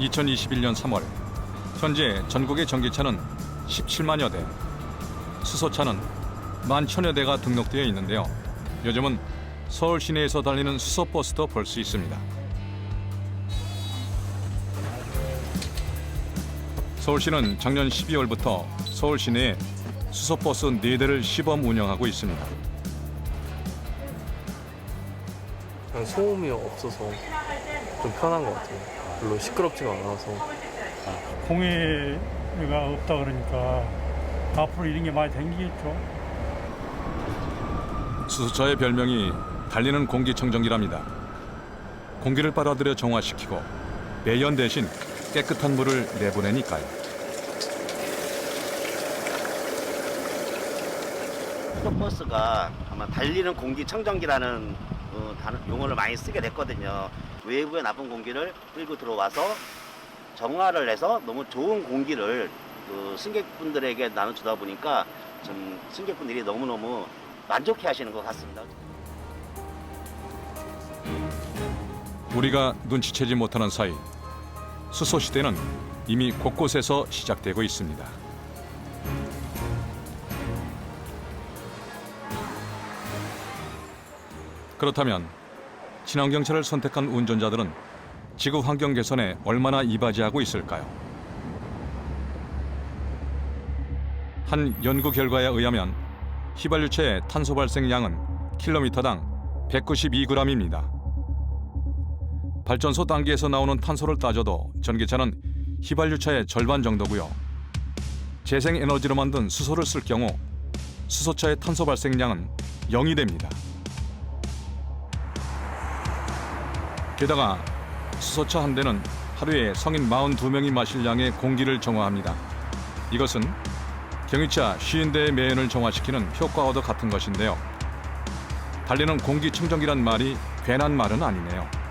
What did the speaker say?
2021년 3월 현재 전국의 전기차는 17만여 대, 수소차는 만 천여 대가 등록되어 있는데요. 요즘은 서울 시내에서 달리는 수소버스도 볼 수 있습니다. 서울시는 작년 12월부터 서울 시내에 수소버스 4대를 시범 운영하고 있습니다. 그냥 소음이 없어서 좀 편한 것 같아요. 별로 시끄럽지가 않아서 공해가 없다 그러니까 앞으로 이런 게 많이 생기겠죠. 수소차의 별명이 달리는 공기청정기랍니다. 공기를 빨아들여 정화시키고 매연 대신 깨끗한 물을 내보내니까요. 버스가 아마 달리는 공기청정기라는 어, 단어- 용어를 많이 쓰게 됐거든요. 외부의 나쁜 공기를 끌고 들어와서 정화를 해서 너무 좋은 공기를 그 승객분들에게 나눠주다 보니까 좀 승객분들이 너무너무 만족해 하시는 것 같습니다. 우리가 눈치채지 못하는 사이 수소 시대는 이미 곳곳에서 시작되고 있습니다. 그렇다면 친환 경차를 선택한 운전자들은 지구 환경 개선에 얼마나 이바지하고 있을까요? 한 연구 결과에 의하면 휘발유체의 탄소 발생량은 킬로미터당 192g입니다. 발전소 단계에서 나오는 탄소를 따져도 전기차는 휘발유차의 절반 정도고요. 재생 에너지로 만든 수소를 쓸 경우 수소차의 탄소 발생량은 0이 됩니다. 게다가 수소차 한 대는 하루에 성인 42명이 마실 양의 공기를 정화합니다. 이것은 경유차 50대의 매연을 정화시키는 효과와도 같은 것인데요. 달리는 공기청정기란 말이 괜한 말은 아니네요.